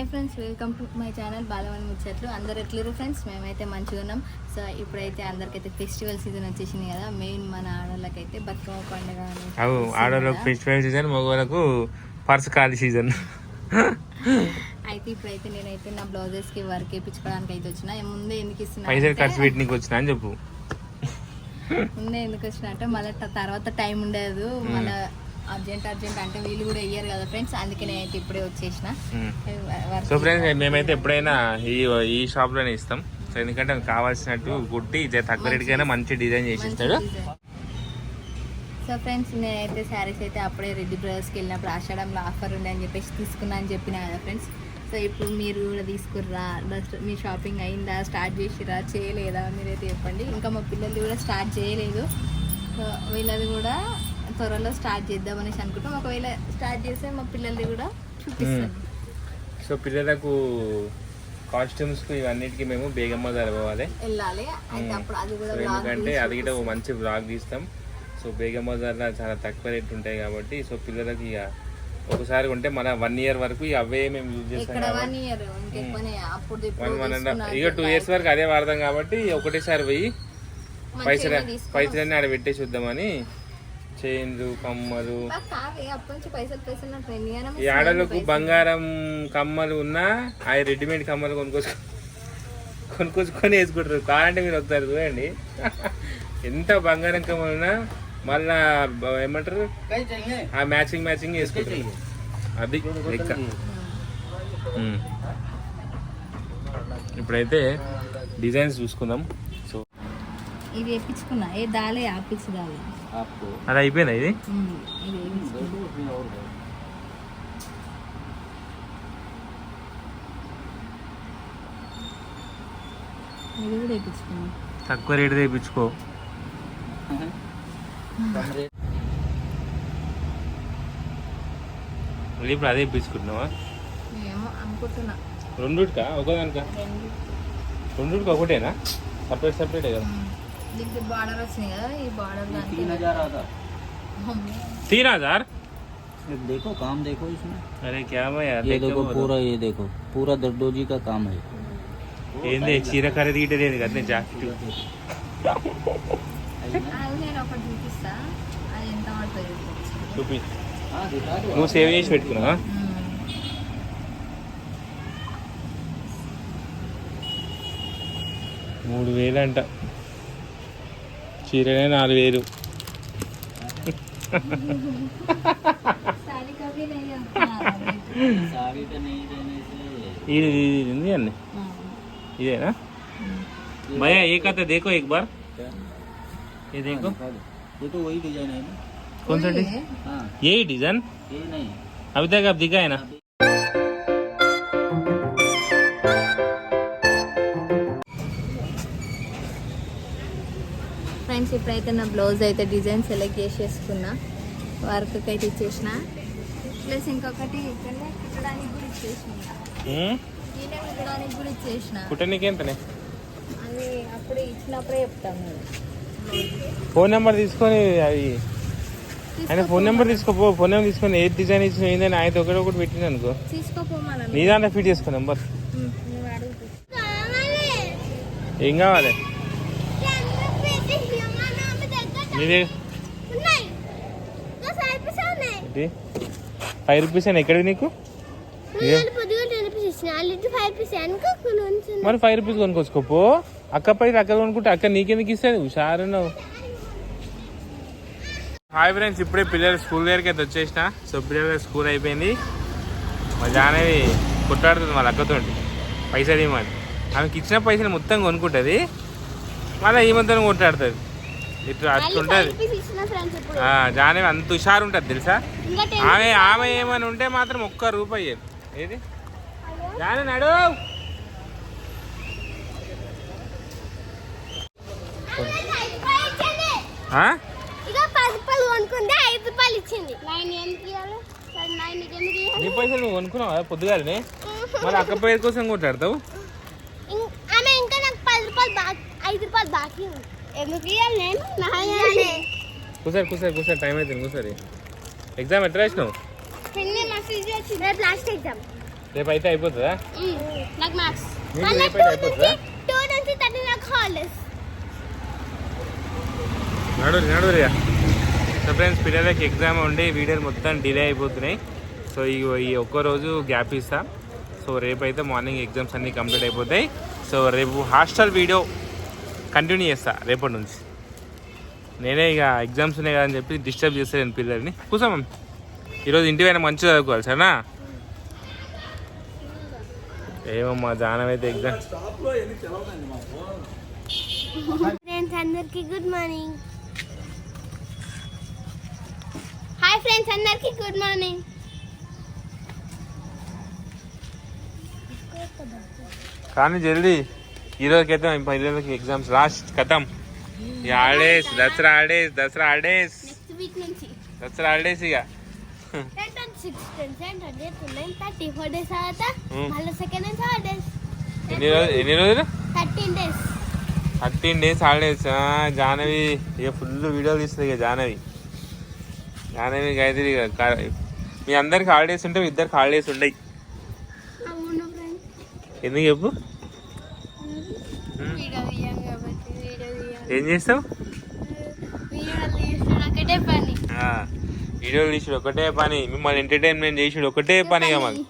Hi friends welcome to my channel Balavani ముచ్చట్లు. అందరు ఎట్లేరు friends? మేమైతే మంచిగా ఉన్నాం. సో ఇప్పుడైతే అందరికైతే ఫెస్టివల్ సీజన్ వచ్చేసింది కదా మెయిన్ మన ఆడవాళ్ళకైతే బతుకమ్మ పండుగ ఆడవాళ్ళకు. ఫెస్టివల్ సీజన్ మగవాళ్ళకు పర్స్ ఖాళీ సీజన్. అయితే ఇప్పుడైతే నేనైతే నా బ్లౌజెస్కి వర్క్ వేయించుకోవడానికి అయితే వచ్చిన. ముందే ఎందుకు ఇస్తున్నా పైసలు ఖర్చు పెట్టినీకి వచ్చిన అని చెప్పు. ముందే ఎందుకు వచ్చిన అంటే మళ్ళీ తర్వాత టైం ఉండదు. మళ్ళీ అర్జెంట్ అర్జెంట్ అంటే వీళ్ళు కూడా ఇయ్యారు కదా ఫ్రెండ్స్ అందుకే నేనైతే ఇప్పుడే వచ్చేసిన. సో ఫ్రెండ్స్ మేమైతే ఎప్పుడైనా ఈ ఈ షాప్లోనే ఇస్తాం. సో ఎందుకంటే కావాల్సినట్టు కుట్టి తక్కువ రేటుకైనా మంచి డిజైన్ చేసి ఇస్తాడు సో ఫ్రెండ్స్ నేనైతే శారీస్ అయితే అప్పుడే రెడ్డి బ్రదర్స్కి వెళ్ళినప్పుడు ఆషాఢంలో ఆఫర్ ఉంది అని చెప్పేసి తీసుకున్నా అని చెప్పిన కదా ఫ్రెండ్స్ సో ఇప్పుడు మీరు కూడా తీసుకుర్రా మీ షాపింగ్ అయిందా స్టార్ట్ చేసిరా చేయలేదా? మీరైతే చెప్పండి. ఇంకా మా పిల్లలు కూడా స్టార్ట్ చేయలేదు. సో వీళ్ళది కూడా త్వరలో స్టార్ట్ చేద్దామనేసి అనుకుంటాం. ఒకవేళ స్టార్ట్ చేస్తే మా పిల్లల్ని కూడా చూపిస్తాను. సో పిల్లలకు కాస్ట్యూమ్స్కు ఇవన్నిటికి మేము బేగమ్మ ధర పోవాలి వెళ్ళాలి ఎందుకంటే అది కూడా మంచి బ్లాగ్ తీస్తాం. సో బేగమ్మ ధర చాలా తక్కువ రేట్ ఉంటాయి కాబట్టి సో పిల్లలకి ఇక ఒకసారి ఉంటే మన వన్ ఇయర్ వరకు ఇక అవే మేము యూజ్ చేస్తాం వన్ అండ్ ఇక టూ ఇయర్స్ వరకు అదే వాడదాం కాబట్టి ఒకటేసారి పోయి పైసలు. పైసలన్నీ ఆడ పెట్టేసి చూద్దామని చైన్లు కమ్మలు. ఈ ఆడలకు బంగారం కమ్మలు ఉన్నా ఆ రెడీమేడ్ కమ్మలు కొనుక్కొచ్చు కొనుక్కొచ్చుకొని వేసుకుంటారు. కావాలంటే మీరు ఒకసారి చూడండి. ఎంత బంగారం కమ్మలు ఉన్నా మళ్ళా ఏమంటారు? ఆ మ్యాచింగ్ మ్యాచింగ్ వేసుకుంటారు. అది లెక్క. ఇప్పుడైతే డిజైన్స్ చూసుకుందాం. సో ఇది వేయించుకున్నా ఏ దాలే ఆపించి దాలే. అది అయిపోయిందా ఇది? కూడా తక్కువ రేటు తెప్పించుకో. మళ్ళీ ఇప్పుడు అదే తెప్పించుకుంటున్నావా? ఏమో అనుకుంటున్నా. రెండుకా ఒకదానికా? రెండు రెండుకి ఒకటేనా? సపరేట్ సపరేటే కదా. దీనికి బార్డర్ వచ్చినాయి కదా ఈ బార్డర్ దానికి तीन हजार आता అమ్మో. तीन हजार देखो काम देखो इसमें अरे क्या मैं यार ये देखो पूरा ये देखो पूरा दर्दोजी का काम है ఏంది చీర ఖరీదు గిట్ట లేదు కదా జాకెట్ అది నేను ఒకటి చూపిస్తా అది ఎంత పడుతుంది చూపించు. చూపి हाँ दिखा दो నువ్వు సేవ్ చేసి పెట్టుకున్నావా ఉమ్. మూడు వేలు అంట చీరనే నాలుగు వేలు साड़ी का भी नहीं है उतना रेट। साड़ी का नहीं देने से ఇది ఇది ఉంది అండి हाँ, ఇదేనా हम्म। भैया ये कहते देखो एक बार क्या ये देखो दिखा दो ये तो वही डिजाइन है ना कौन सा वही डिजाइन है। हाँ यही डिजाइन ये नहीं अभी तक आप दिखा है ना ఫ్రెండ్స్ ఇప్పుడైతే నా బ్లౌజ్ అయితే డిజైన్ సెలెక్ట్ చేసేసుకున్నా వర్క్కి అయితే ఇచ్చేసిన. ప్లస్ ఇంకొకటి ఫోన్ నెంబర్ తీసుకొని ఆయన ఫోన్ నెంబర్ తీసుకోపో ఫోన్ నెంబర్ తీసుకొని డిజైన్ ఒకటి ఫిట్ నెంబర్. ఏం కావాలి? ఏంటి? ఫైవ్ రూపీస్ అని ఎక్కడికి నీకు. మరి ఫైవ్ రూపీస్ కొనుక్కొచ్చుకోపో అక్క పై అక్క కొనుక్కుంటే అక్క నీకెందుకు ఇస్తుంది? హుషారు హాయ్ ఫ్రెండ్స్ ఇప్పుడే పిల్లలు స్కూల్ దగ్గరికి అయితే వచ్చేసిన. సో పిల్లల స్కూల్ అయిపోయింది. మా జానవి కొట్టాడుతుంది వాళ్ళ అక్కతో పైసలు ఇవ్వమని. ఆమెకి ఇచ్చిన పైసలు మొత్తం కొనుక్కుంటుంది. మళ్ళీ ఈ మొత్తం కొట్టాడుతుంది ఇట్లా అట్లుంటుంది. జానవి అంత హుషారు ఉంటుంది తెలుసా ఆమె ఆమె ఏమని ఉంటే మాత్రం ఒక్క రూపాయి. ఏది? జాను నడు! నీ పైసలు నువ్వు కొనుక్కున్నావా? పొద్దుగాలని? మరి అక్క పేరు కోసం కొట్టాడతావు ఇం- ఆమె ఇంకా నాకు పది రూపాయలు బాకీ ఐదు రూపాయలు బాకీ ఉంది. కూసారి కూసారి కూసారి టైం అవుతుంది కూసారి. ఎగ్జామ్ ఎట్లా రాసినావు? లాస్ట్ ఎగ్జామ్ రేపు అయితే అయిపోతుందా? నాకు మళ్ళీ రేపు అయితే అయిపోతుందా? టూ నుంచి థర్టీ నాకు హాలిడేస్ నడు నడురియా సో ఫ్రెండ్స్ పిల్లలకి ఎగ్జామ్ ఉండి వీడియోలు మొత్తం డిలే అయిపోతున్నాయి. సో ఈ ఈ ఒక్క రోజు గ్యాప్ ఇస్తా. సో రేపు అయితే మార్నింగ్ ఎగ్జామ్స్ అన్నీ కంప్లీట్ అయిపోతాయి. సో రేపు హాస్టల్ వీడియో కంటిన్యూ చేస్తా రేపటి నుంచి. నేనే ఇక ఎగ్జామ్స్ ఉన్నాయి కదా అని చెప్పి డిస్టర్బ్ చేస్తాను పిల్లల్ని. కూర్చోమం ఈరోజు ఇంటి పైన మంచిగా చదువుకోవాలి సరేనా? ఏమమ్మా జానవైతే ఎగ్జామ్ ఫ్రెండ్స్ అందరికి గుడ్ మార్నింగ్ హాయ్ ఫ్రెండ్స్ అందరికి గుడ్ మార్నింగ్ కానీ జల్దీ. ఈరోజుకైతే పిల్లలకి ఎగ్జామ్స్ లాస్ట్ కథం. హాలిడేస్ దసరా హాలిడేస్ దసరా నుంచి. దసరా హాలిడేస్ ఇక. ఎన్ని రోజులు ఎన్ని రోజులు? Thirteen days thirteen days holidays Janhavi ఇక ఫుల్ వీడియోలు తీస్తుంది ఇక జాహ్నవి జాహ్నవి గాయత్రి మీ అందరికి హాలిడేస్ ఉంటే ఇద్దరికి హాలిడేస్ ఉండయి. ఎందుకు చెప్పు వీడియో తీయం కాబట్టి వీడియో తీయాలి ఏం చేస్తావు? వీడియోలు తీసుడు ఒకటే పని. మిమ్మల్ని ఎంటర్టైన్మెంట్ చేసుడు ఒకటే పని. మాకు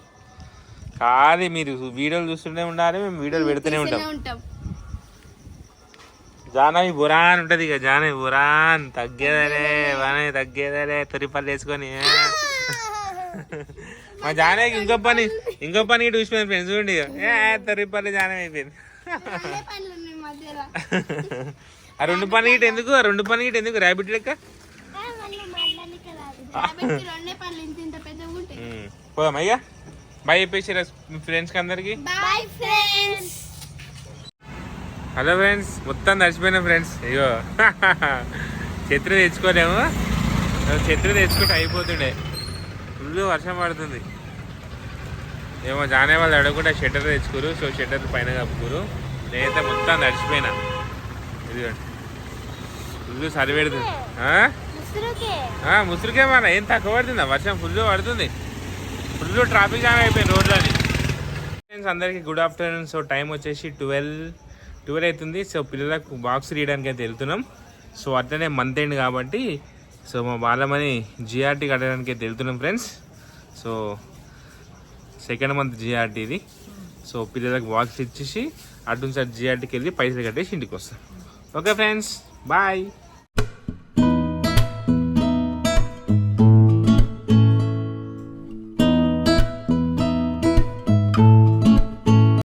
కాదు మీరు వీడియోలు చూస్తూనే ఉండాలి మేము వీడియోలు పెడుతూనే ఉంటాం. జానవి బురాన్ ఉంటది ఇక జానవి బురాన్. తగ్గేదలే బానే తగ్గేదలే తొరిపల్లి వేసుకొని. మా జానవికి ఇంకో పని ఇంకో పని ఇటు చూసిపోయింది ఫ్రెండ్స్ చూడండి ఇక. ఏ తొరిపల్లి జానవి అయిపోయింది. ఆ రెండు పని ఇటు ఎందుకు? ఆ రెండు పని ఇటు ఎందుకు? ర్యాబిట్ లెక్క. పోదాం అయ్యా. బాయ్ చెప్పేసి మీ ఫ్రెండ్స్కి అందరికి. హలో ఫ్రెండ్స్ మొత్తం నడిచిపోయినా ఫ్రెండ్స్ ఇగో. ఛత్రి తెచ్చుకోలేము. ఛత్రి తెచ్చుకుంటే అయిపోతుండే. ఫుల్ వర్షం పడుతుంది. ఏమో జానే వాళ్ళు అడగకుండా షట్టర్ తెచ్చుకోరు సో షట్టర్ పైన కప్పుకోరు. నేనైతే మొత్తం నడిచిపోయినా. ఇదిగోండి. ఫుల్ సరి పెడుతుంది ఆ? ముసురుకే. మన ఏం తక్కువ పడుతుందా? వర్షం ఫుల్ పడుతుంది. ఫుల్ ట్రాఫిక్ జామ్ అయిపోయింది రోడ్లని ఫ్రెండ్స్ అందరికీ గుడ్ ఆఫ్టర్నూన్ సో టైం వచ్చేసి ట్వెల్వ్ ట్వెల్వ్ అవుతుంది. సో పిల్లలకు బాక్స్ తీయడానికి అయితే వెళ్తున్నాం. సో అట్లనే మంత్ ఎండ్ కాబట్టి సో మా బాలమని జిఆర్టీ కట్టడానికి అయితే వెళ్తున్నాం friends so second month GRT ఇది. సో పిల్లలకు బాక్స్ ఇచ్చేసి అటు నుంచి అటు జిఆర్టీకి వెళ్ళి పైసలు కట్టేసి ఇంటికి వస్తాం ఓకే ఫ్రెండ్స్ బాయ్.